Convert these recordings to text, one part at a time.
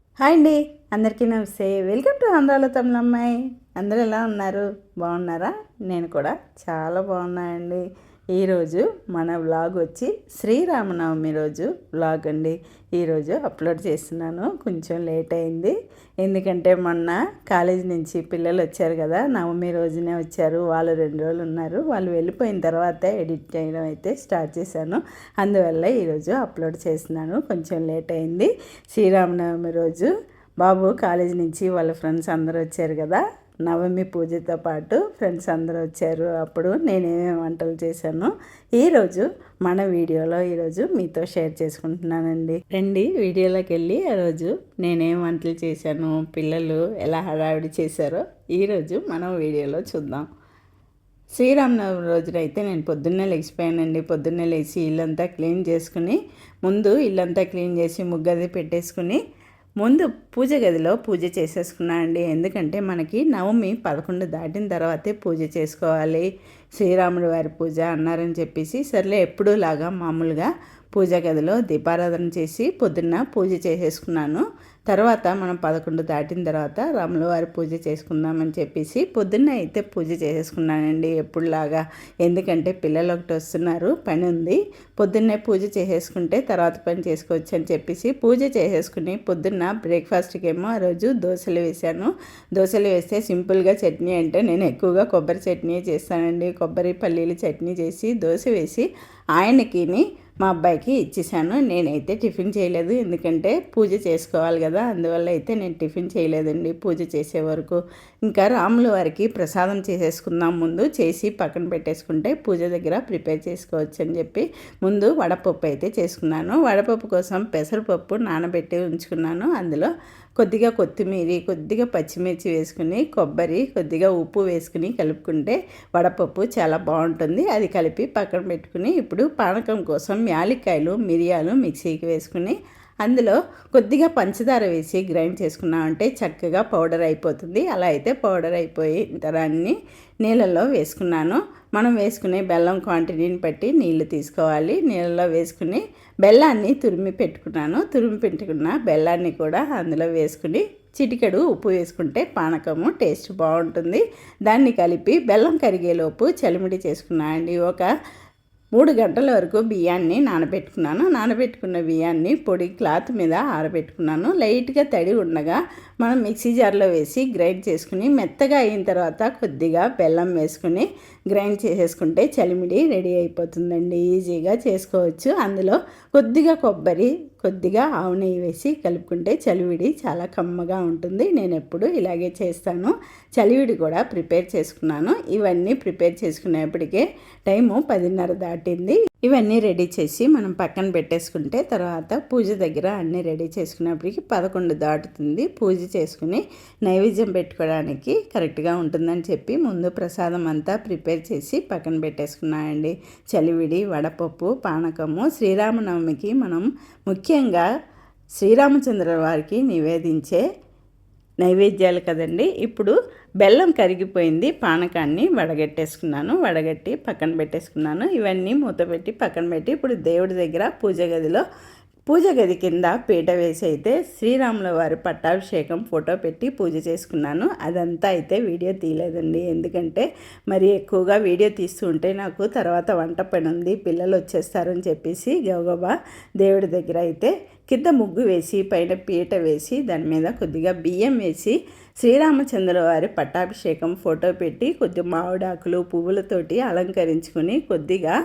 Hi అండి. అందరికీ నమస్తే. వెల్కమ్ టు ఆంధ్రాలో తమిళమ్మాయి. అందరూ ఎలా ఉన్నారు? బాగున్నారా? నేను కూడా చాలా బాగున్నానండి. ఈరోజు మన వ్లాగ్ వచ్చి శ్రీరామనవమి రోజు వ్లాగ్ అండి. ఈరోజు అప్లోడ్ చేస్తున్నాను. కొంచెం లేట్ అయింది. ఎందుకంటే మొన్న కాలేజీ నుంచి పిల్లలు వచ్చారు కదా నవమి రోజునే వచ్చారు. వాళ్ళు రెండు రోజులు ఉన్నారు. వాళ్ళు వెళ్ళిపోయిన తర్వాత ఎడిట్ చేయడం అయితే స్టార్ట్ చేశాను. అందువల్ల ఈరోజు అప్లోడ్ చేస్తున్నాను. కొంచెం లేట్ అయింది. శ్రీరామనవమి రోజు బాబు కాలేజీ నుంచి వాళ్ళ ఫ్రెండ్స్ అందరూ వచ్చారు కదా నవమి పూజతో పాటు ఫ్రెండ్స్ అందరూ వచ్చారు. అప్పుడు నేనేమేమి వంటలు చేశాను ఈరోజు మన వీడియోలో ఈరోజు మీతో షేర్ చేసుకుంటున్నానండి. రండి వీడియోలోకి వెళ్ళి ఆ రోజు నేనేం వంటలు చేశాను పిల్లలు ఎలా హడావిడి చేశారో ఈరోజు మనం వీడియోలో చూద్దాం. శ్రీరామనవమి రోజున అయితే నేను పొద్దున్నే లేచిపోయానండి. పొద్దున్నే లేచి ఇల్లంతా క్లీన్ చేసుకుని ముందు ఇల్లంతా క్లీన్ చేసి ముగ్గది పెట్టేసుకుని ముందు పూజ గదిలో పూజ చేసేసుకున్నానండి ఎందుకంటే మనకి నవమి పదకొండు దాటిన తర్వాతే పూజ చేసుకోవాలి. శ్రీరాముడి వారి పూజ అన్నారని చెప్పేసి సర్లే ఎప్పుడూ లాగా మామూలుగా పూజ గదిలో దీపారాధన చేసి పొద్దున్న పూజ చేసేసుకున్నాను. తర్వాత మనం పదకొండు దాటిన తర్వాత రాములవారి పూజ చేసుకుందామని చెప్పేసి పొద్దున్న అయితే పూజ చేసేసుకున్నానండి ఎప్పుడులాగా. ఎందుకంటే పిల్లలు ఒకటి వస్తున్నారు పని ఉంది. పొద్దున్నే పూజ చేసేసుకుంటే తర్వాత పని చేసుకోవచ్చు అని చెప్పేసి పూజ చేసేసుకుని పొద్దున్న బ్రేక్ఫాస్ట్కి ఏమో ఆ రోజు దోశలు వేసాను దోశలు వేస్తే సింపుల్గా చట్నీ అంటే నేను ఎక్కువగా కొబ్బరి చట్నీ చేస్తానండి. కొబ్బరి పల్లీలు చట్నీ చేసి దోశ వేసి ఆయనకిని మా అబ్బాయికి ఇచ్చేసాను. నేనైతే టిఫిన్ చేయలేదు. ఎందుకంటే పూజ చేసుకోవాలి కదా. అందువల్ల అయితే నేను టిఫిన్ చేయలేదండి. పూజ చేసే వరకు ఇంకా రాముల వారికి ప్రసాదం చేసేసుకుందాం ముందు చేసి పక్కన పెట్టేసుకుంటే పూజ దగ్గర ప్రిపేర్ చేసుకోవచ్చు అని చెప్పి ముందు వడపప్పు అయితే చేసుకున్నాను. వడపప్పు కోసం పెసరపప్పు నానబెట్టి ఉంచుకున్నాను. అందులో కొద్దిగా కొత్తిమీర కొద్దిగా పచ్చిమిర్చి వేసుకుని కొబ్బరి కొద్దిగా ఉప్పు వేసుకుని కలుపుకుంటే వడపప్పు చాలా బాగుంటుంది. అది కలిపి పక్కన పెట్టుకుని ఇప్పుడు పానకం కోసం యాలిక్కాయలు మిరియాలు మిక్సీకి వేసుకుని అందులో కొద్దిగా పంచదార వేసి గ్రైండ్ చేసుకున్నామంటే చక్కగా పౌడర్ అయిపోతుంది. అలా అయితే పౌడర్ అయిపోయి తరాన్ని నీళ్ళల్లో వేసుకున్నాను. మనం వేసుకునే బెల్లం క్వాంటిటీని బట్టి నీళ్ళు తీసుకోవాలి. నీళ్ళలో వేసుకుని బెల్లాన్ని తురిమి పెట్టుకున్నాను. తురిమి పెట్టుకున్న బెల్లాన్ని కూడా అందులో వేసుకుని చిటికెడు ఉప్పు వేసుకుంటే పానకము టేస్ట్ బాగుంటుంది. దాన్ని కలిపి బెల్లం కరిగేలోపు చలిమిడి చేసుకున్నానండి. ఒక మూడు గంటల వరకు బియ్యాన్ని నానబెట్టుకున్నాను. నానబెట్టుకున్న బియ్యాన్ని పొడి క్లాత్ మీద ఆరబెట్టుకున్నాను. లైట్గా తడి ఉండగా మనం మిక్సీ జార్లో వేసి గ్రైండ్ చేసుకుని మెత్తగా అయిన తర్వాత కొద్దిగా బెల్లం వేసుకుని గ్రైండ్ చేసేసుకుంటే చలిమిడి రెడీ అయిపోతుందండి. ఈజీగా చేసుకోవచ్చు. అందులో కొద్దిగా కొబ్బరి కొద్దిగా ఆవు నెయ్యి వేసి కలుపుకుంటే చలివిడి చాలా కమ్మగా ఉంటుంది. నేను ఎప్పుడు ఇలాగే చేస్తాను. చలివిడి కూడా ప్రిపేర్ చేసుకున్నాను. ఇవన్నీ ప్రిపేర్ చేసుకునేప్పటికే టైము పదిన్నర దాటింది. ఇవన్నీ రెడీ చేసి మనం పక్కన పెట్టేసుకుంటే తర్వాత పూజ దగ్గర అన్నీ రెడీ చేసుకున్నప్పటికి పదకొండు దాటుతుంది. పూజ చేసుకుని నైవేద్యం పెట్టుకోవడానికి కరెక్ట్గా ఉంటుందని చెప్పి ముందు ప్రసాదం అంతా ప్రిపేర్ చేసి పక్కన పెట్టేసుకున్నాయండి చలివిడి వడపప్పు పానకము శ్రీరామనవమికి మనం ముఖ్యంగా శ్రీరామచంద్ర వారికి నివేదించే నైవేద్యాలు కదండి. ఇప్పుడు బెల్లం కరిగిపోయింది. పానకాన్ని వడగట్టేసుకున్నాను. వడగట్టి పక్కన పెట్టేసుకున్నాను. ఇవన్నీ మూత పెట్టి పక్కన పెట్టి ఇప్పుడు దేవుడి దగ్గర పూజ గదిలో పూజ గది కింద పీట వేసి అయితే శ్రీరాముల వారి పట్టాభిషేకం ఫోటో పెట్టి పూజ చేసుకున్నాను. అదంతా అయితే వీడియో తీయలేదండి. ఎందుకంటే మరి ఎక్కువగా వీడియో తీస్తుంటే నాకు తర్వాత వంట పని ఉంది పిల్లలు వచ్చేస్తారని చెప్పేసి గబగబా దేవుడి దగ్గర అయితే కింద ముగ్గు వేసి పైన పీట వేసి దాని మీద కొద్దిగా బియ్యం వేసి శ్రీరామచంద్ర వారి పట్టాభిషేకం ఫోటో పెట్టి కొద్ది మామిడాకులు పువ్వులతోటి అలంకరించుకుని కొద్దిగా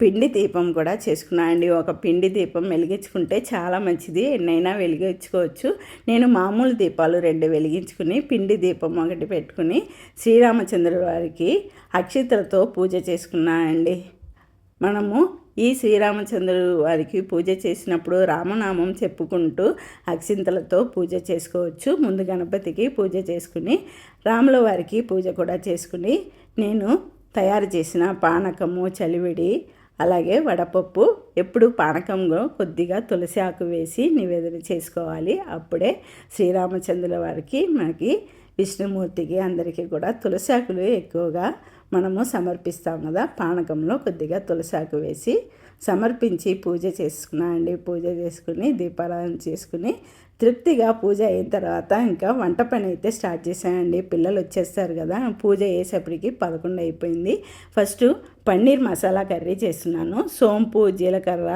పిండి దీపం కూడా చేసుకున్నాను అండి ఒక పిండి దీపం వెలిగించుకుంటే చాలా మంచిది. ఎన్నైనా వెలిగించుకోవచ్చు. నేను మామూలు దీపాలు రెండు వెలిగించుకుని పిండి దీపం ఒకటి పెట్టుకుని శ్రీరామచంద్ర వారికి అక్షితలతో పూజ చేసుకున్నా అండి. మనము ఈ శ్రీరామచంద్రుడు వారికి పూజ చేసినప్పుడు రామనామం చెప్పుకుంటూ అక్షింతలతో పూజ చేసుకోవచ్చు. ముందు గణపతికి పూజ చేసుకుని రాముల వారికి పూజ కూడా చేసుకుని నేను తయారు చేసిన పానకము చలివిడి అలాగే వడపప్పు ఎప్పుడు పానకంలో కొద్దిగా తులసి ఆకు వేసి నివేదన చేసుకోవాలి. అప్పుడే శ్రీరామచంద్రుల వారికి మనకి విష్ణుమూర్తికి అందరికీ కూడా తులసి ఆకులు ఎక్కువగా మనము సమర్పిస్తాం కదా. పానకంలో కొద్దిగా తులసాకు వేసి సమర్పించి పూజ చేసుకున్నా అండి పూజ చేసుకుని దీపారాధన చేసుకుని తృప్తిగా పూజ అయిన తర్వాత ఇంకా వంట పని అయితే స్టార్ట్ చేశానండి. పిల్లలు వచ్చేస్తారు కదా పూజ చేసేప్పటికి పదకొండు అయిపోయింది. ఫస్ట్ పన్నీర్ మసాలా కర్రీ చేస్తున్నాను. సోంపు జీలకర్ర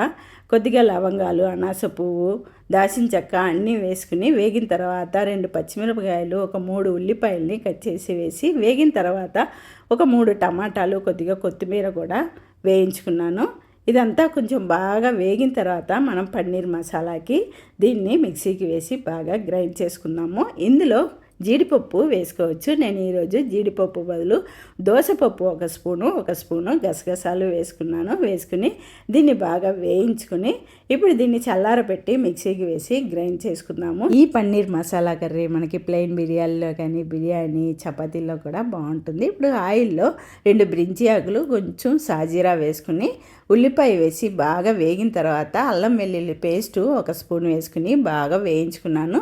కొద్దిగా లవంగాలు అనాస పువ్వు దాచిన చెక్క అన్నీ వేసుకుని వేగిన తర్వాత రెండు పచ్చిమిరపకాయలు ఒక మూడు ఉల్లిపాయల్ని కట్ చేసి వేసి వేగిన తర్వాత ఒక మూడు టమాటాలు కొద్దిగా కొత్తిమీర కూడా వేయించుకున్నాను. ఇదంతా కొంచెం బాగా వేగిన తర్వాత మనం పన్నీర్ మసాలాకి దీన్ని మిక్సీకి వేసి బాగా గ్రైండ్ చేసుకుందాము. ఇందులో జీడిపప్పు వేసుకోవచ్చు. నేను ఈరోజు జీడిపప్పు బదులు దోసపప్పు ఒక స్పూను ఒక స్పూను గసగసాలు వేసుకున్నాను. వేసుకుని దీన్ని బాగా వేయించుకుని ఇప్పుడు దీన్ని చల్లారపెట్టి మిక్సీకి వేసి గ్రైండ్ చేసుకుందాము. ఈ పన్నీర్ మసాలా కర్రీ మనకి ప్లెయిన్ బిర్యానీలో కానీ బిర్యానీ చపాతీలో కూడా బాగుంటుంది. ఇప్పుడు ఆయిల్లో రెండు బ్రింజి ఆకులు కొంచెం సాజీరా వేసుకుని ఉల్లిపాయ వేసి బాగా వేగిన తర్వాత అల్లం వెల్లుల్లి పేస్టు ఒక స్పూన్ వేసుకుని బాగా వేయించుకున్నాను.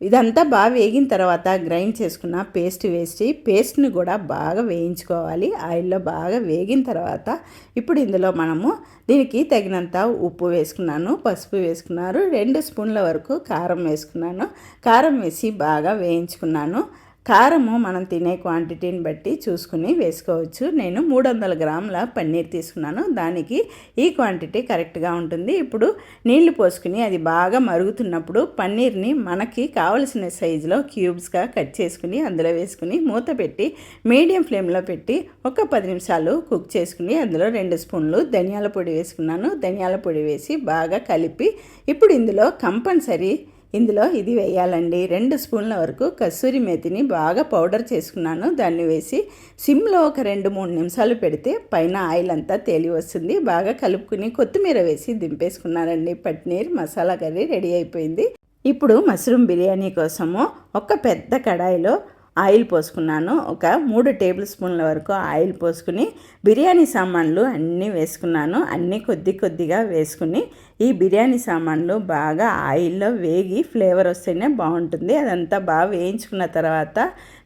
ఇదంతా బాగా వేగిన తర్వాత గ్రైండ్ చేసుకున్న పేస్ట్ వేసి పేస్ట్ని కూడా బాగా వేయించుకోవాలి. ఆయిల్లో బాగా వేగిన తర్వాత ఇప్పుడు ఇందులో మనము దీనికి తగినంత ఉప్పు వేసుకున్నాను పసుపు వేసుకున్నారు రెండు స్పూన్ల వరకు కారం వేసుకున్నాను. కారం వేసి బాగా వేయించుకున్నాను. కారము మనం తినే క్వాంటిటీని బట్టి చూసుకుని వేసుకోవచ్చు. నేను మూడు వందల గ్రాముల పన్నీర్ తీసుకున్నాను. దానికి ఈ క్వాంటిటీ కరెక్ట్గా ఉంటుంది. ఇప్పుడు నీళ్ళు పోసుకుని అది బాగా మరుగుతున్నప్పుడు పన్నీర్ని మనకి కావలసిన సైజులో క్యూబ్స్గా కట్ చేసుకుని అందులో వేసుకుని మూత పెట్టి మీడియం ఫ్లేమ్లో పెట్టి ఒక పది నిమిషాలు కుక్ చేసుకుని అందులో రెండు స్పూన్లు ధనియాల పొడి వేసుకున్నాను. ధనియాల పొడి వేసి బాగా కలిపి ఇప్పుడు ఇందులో కంపల్సరీ ఇందులో ఇది వేయాలండి. రెండు స్పూన్ల వరకు కస్తూరి మేతిని బాగా పౌడర్ చేసుకున్నాను. దాన్ని వేసి సిమ్లో ఒక రెండు మూడు నిమిషాలు పెడితే పైన ఆయిల్ అంతా తేలి వస్తుంది. బాగా కలుపుకుని కొత్తిమీర వేసి దింపేసుకున్నానండి. పట్నీర్ మసాలా కర్రీ రెడీ అయిపోయింది. ఇప్పుడు మష్రూమ్ బిర్యానీ కోసము ఒక పెద్ద కడాయిలో ఆయిల్ పోసుకున్నాను. ఒక మూడు టేబుల్ స్పూన్ల వరకు ఆయిల్ పోసుకుని బిర్యానీ సామాన్లు అన్నీ వేసుకున్నాను. అన్నీ కొద్ది కొద్దిగా వేసుకుని ఈ బిర్యానీ సామాన్లు బాగా ఆయిల్లో వేగి ఫ్లేవర్ వస్తేనే బాగుంటుంది. అదంతా బాగా వేయించుకున్న తర్వాత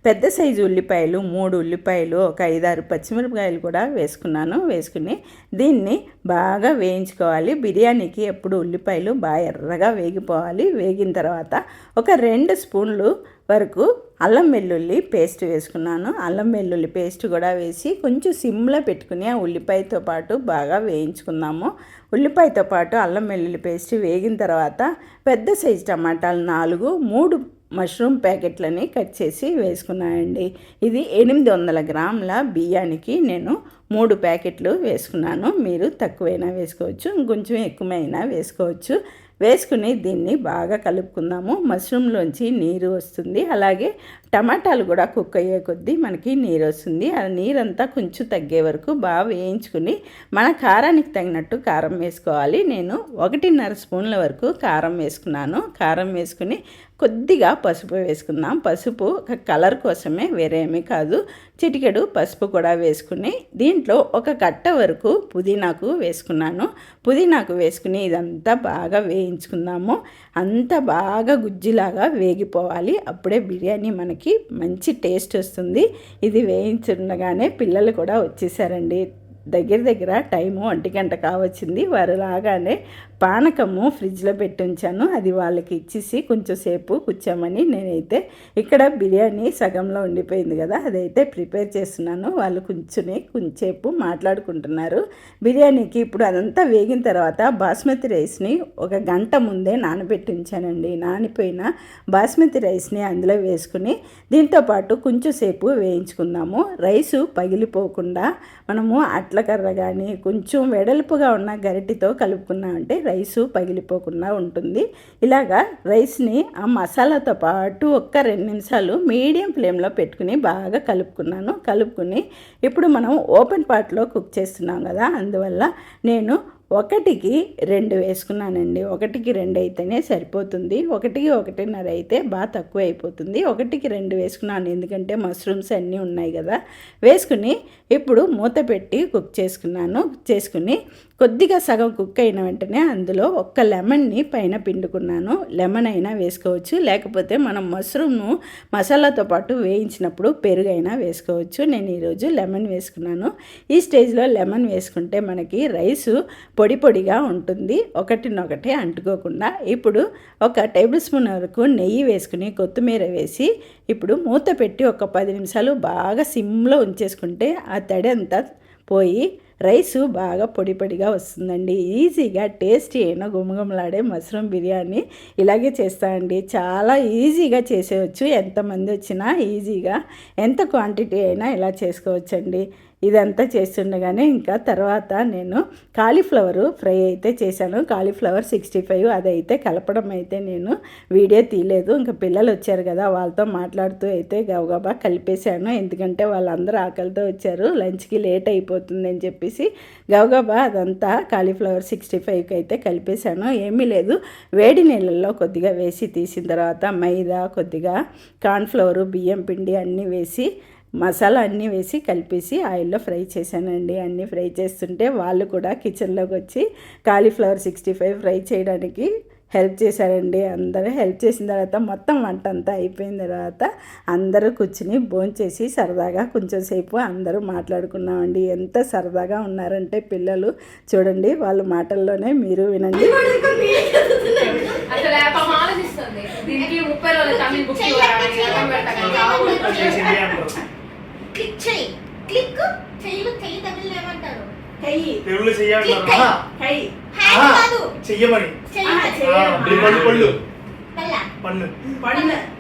పెద్ద సైజు ఉల్లిపాయలు మూడు ఉల్లిపాయలు ఒక ఐదారు పచ్చిమిరపకాయలు కూడా వేసుకున్నాను. వేసుకుని దీన్ని బాగా వేయించుకోవాలి. బిర్యానీకి ఎప్పుడు ఉల్లిపాయలు బాగా ఎర్రగా వేగిపోవాలి. వేగిన తర్వాత ఒక రెండు స్పూన్లు వరకు అల్లం వెల్లుల్లి పేస్ట్ వేసుకున్నాను. అల్లం వెల్లుల్లి పేస్ట్ కూడా వేసి కొంచెం సిమ్లో పెట్టుకుని ఆ ఉల్లిపాయతో పాటు బాగా వేయించుకుందాము. ఉల్లిపాయతో పాటు అల్లం వెల్లుల్లి పేస్ట్ వేగిన తర్వాత పెద్ద సైజు టమాటాలు నాలుగు మూడు మష్రూమ్ ప్యాకెట్లని కట్ చేసి వేసుకున్నానండి. ఇది ఎనిమిది వందల గ్రాముల బియ్యానికి నేను మూడు ప్యాకెట్లు వేసుకున్నాను. మీరు తక్కువైనా వేసుకోవచ్చు ఇంకొంచెం ఎక్కువైనా వేసుకోవచ్చు. వేసుకుని దీన్ని బాగా కలుపుకుందాము. మష్రూమ్లోంచి నీరు వస్తుంది. అలాగే టమాటాలు కూడా కుక్ అయ్యే కొద్దీ మనకి నీరు వస్తుంది. ఆ నీరంతా కొంచెం తగ్గే వరకు బాగా వేయించుకుని మన కారానికి తగినట్టు కారం వేసుకోవాలి. నేను ఒకటిన్నర స్పూన్ల వరకు కారం వేసుకున్నాను. కారం వేసుకుని కొద్దిగా పసుపు వేసుకుందాం. పసుపు కలర్ కోసమే వేరేమీ కాదు. చిటికెడు పసుపు కూడా వేసుకుని దీంట్లో ఒక కట్ట వరకు పుదీనాకు వేసుకున్నాను. పుదీనాకు వేసుకుని ఇదంతా బాగా వేయించుకుందాము. అంతా బాగా గుజ్జులాగా వేగిపోవాలి. అప్పుడే బిర్యానీ మనకి మంచి టేస్ట్ వస్తుంది. ఇది వేయించుండగానే పిల్లలు కూడా వచ్చేసారండి. దగ్గర దగ్గర టైము ఒంటి గంట కావచ్చింది. వారు రాగానే పానకము ఫ్రిడ్జ్లో పెట్టి ఉంచాను అది వాళ్ళకి ఇచ్చేసి కొంచెం సేపు కూర్చోమని నేనైతే ఇక్కడ బిర్యానీ సగంలో ఉండిపోయింది కదా అదైతే ప్రిపేర్ చేస్తున్నాను. వాళ్ళు కొంచెమే కొంచెంసేపు మాట్లాడుకుంటున్నారు. బిర్యానీకి ఇప్పుడు అదంతా వేగిన తర్వాత బాస్మతి రైస్ని ఒక గంట ముందే నానబెట్టి ఉంచానండి నానిపోయిన బాస్మతి రైస్ని అందులో వేసుకుని దీంతోపాటు కొంచెం సేపు వేయించుకుందాము. రైసు పగిలిపోకుండా మనము అట్లకర్ర కానీ కొంచెం వెడల్పుగా ఉన్న గరిటితో కలుపుకున్నామంటే రైసు పగిలిపోకుండా ఉంటుంది. ఇలాగా రైస్ని ఆ మసాలాతో పాటు ఒక్క రెండు నిమిషాలు మీడియం ఫ్లేమ్లో పెట్టుకుని బాగా కలుపుకున్నాను. కలుపుకుని ఇప్పుడు మనం ఓపెన్ పాట్లో కుక్ చేస్తున్నాం కదా అందువల్ల నేను ఒకటికి రెండు వేసుకున్నానండి. ఒకటికి రెండు అయితేనే సరిపోతుంది. ఒకటికి ఒకటిన్నర అయితే బాగా తక్కువ అయిపోతుంది. ఒకటికి రెండు వేసుకున్నాను ఎందుకంటే మష్రూమ్స్ అన్నీ ఉన్నాయి కదా. వేసుకుని ఇప్పుడు మూత పెట్టి కుక్ చేసుకున్నాను. చేసుకుని కొద్దిగా సగం కుక్ అయిన వెంటనే అందులో ఒక్క లెమన్ని పైన పిండుకున్నాను. లెమన్ అయినా వేసుకోవచ్చు. లేకపోతే మనం మష్రూమ్ను మసాలాతో పాటు వేయించినప్పుడు పెరుగు అయినా వేసుకోవచ్చు. నేను ఈరోజు లెమన్ వేసుకున్నాను. ఈ స్టేజ్లో లెమన్ వేసుకుంటే మనకి రైసు పొడి పొడిగా ఉంటుంది. ఒకటినొకటి అంటుకోకుండా ఇప్పుడు ఒక టేబుల్ స్పూన్ వరకు నెయ్యి వేసుకుని కొత్తిమీర వేసి ఇప్పుడు మూత పెట్టి ఒక పది నిమిషాలు బాగా సిమ్లో ఉంచేసుకుంటే ఆ తడి అంతా పోయి రైసు బాగా పొడి పొడిగా వస్తుందండి. ఈజీగా టేస్టీ అయిన గుమగుమలాడే మష్రూమ్ బిర్యానీ ఇలాగే చేస్తానండి చాలా ఈజీగా చేసేయచ్చు. ఎంతమంది వచ్చినా ఈజీగా ఎంత క్వాంటిటీ అయినా ఇలా చేసుకోవచ్చండి. ఇదంతా చేస్తుండగానే ఇంకా తర్వాత నేను కాలీఫ్లవర్ ఫ్రై అయితే చేశాను. కాలీఫ్లవర్ సిక్స్టీ ఫైవ్ అదైతే కలపడం అయితే నేను వీడియో తీయలేదు. ఇంకా పిల్లలు వచ్చారు కదా వాళ్ళతో మాట్లాడుతూ అయితే గబగబా కలిపేశాను. ఎందుకంటే వాళ్ళందరూ ఆకలితో వచ్చారు. లంచ్కి లేట్ అయిపోతుందని చెప్పేసి గబగబా అదంతా కాలీఫ్లవర్ సిక్స్టీ ఫైవ్కి అయితే కలిపేశాను. ఏమీ లేదు. వేడి నీళ్ళల్లో కొద్దిగా వేసి తీసిన తర్వాత మైదా కొద్దిగా కార్న్ఫ్లవరు బియ్యం పిండి అన్నీ వేసి మసాలా అన్నీ వేసి కలిపేసి ఆయిల్లో ఫ్రై చేశానండి. అన్నీ ఫ్రై చేస్తుంటే వాళ్ళు కూడా కిచెన్లోకి వచ్చి కాలీఫ్లవర్ సిక్స్టీ ఫైవ్ ఫ్రై చేయడానికి హెల్ప్ చేశారండి. అందరూ హెల్ప్ చేసిన తర్వాత మొత్తం వంట అంతా అయిపోయిన తర్వాత అందరూ కూర్చుని భోంచేసి సరదాగా కొంచెం సేపు అందరూ మాట్లాడుకున్నామండి. ఎంత సరదాగా ఉన్నారంటే పిల్లలు. చూడండి వాళ్ళ మాటల్లోనే మీరు వినండి. ముప్పై క్లిక్ చెయ్యి క్లిక్ చెయ్యి చెయ్యి తమిళ్ ఏమంటారు తెలుగులో చెయ్యాలి క్లిక్ అయ్యి. హ్యాండ్ కాదు చెయ్యమని చెయ్యి ఆ, మీ పళ్ళు పళ్ళు పల్ల పళ్ళు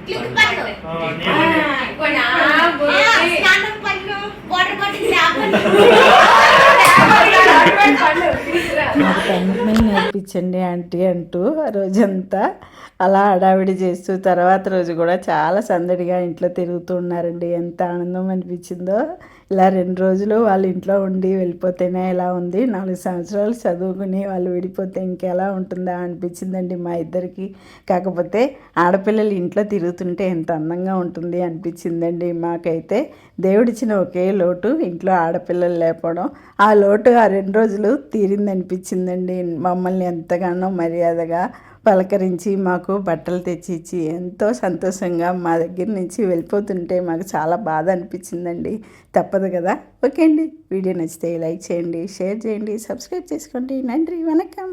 క్లిక్ పన్ను ఆ, నేను ఎక్కువ నా ఆ, బుద్ధి. స్నానం పన్ను వాటర్ బాటిల్ ట్యాప్ పన్ను పళ్ళు తీసుకురా. నాకు తమిళ ఆంటీ అంటూ ఆ రోజంతా అలా హడావిడి చేస్తూ తర్వాత రోజు కూడా చాలా సందడిగా ఇంట్లో తిరుగుతూ ఉన్నారండి. ఎంత ఆనందం అనిపించిందో. ఇలా రెండు రోజులు వాళ్ళ ఇంట్లో ఉండి వెళ్ళిపోతేనే ఎలా ఉంది? నాలుగు సంవత్సరాలు చదువుకుని వాళ్ళు విడిపోతే ఇంకెలా ఉంటుందా అనిపించిందండి మా ఇద్దరికి. కాకపోతే ఆడపిల్లలు ఇంట్లో తిరుగుతుంటే ఎంత అందంగా ఉంటుంది అనిపించిందండి మాకైతే. దేవుడిచ్చిన ఒకే లోటు ఇంట్లో ఆడపిల్లలు లేకపోవడం. ఆ లోటు ఆ రెండు రోజులు తీరిందనిపించిందండి. మమ్మల్ని ఎంతగానో మర్యాదగా పలకరించి మాకు బట్టలు తెచ్చిచ్చి ఎంతో సంతోషంగా మా దగ్గర నుంచి వెళ్ళిపోతుంటే మాకు చాలా బాధ అనిపించిందండి. తప్పదు కదా? ఓకే అండి. వీడియో నచ్చితే లైక్ చేయండి షేర్ చేయండి సబ్స్క్రైబ్ చేసుకోండి. నன்றి వనకం.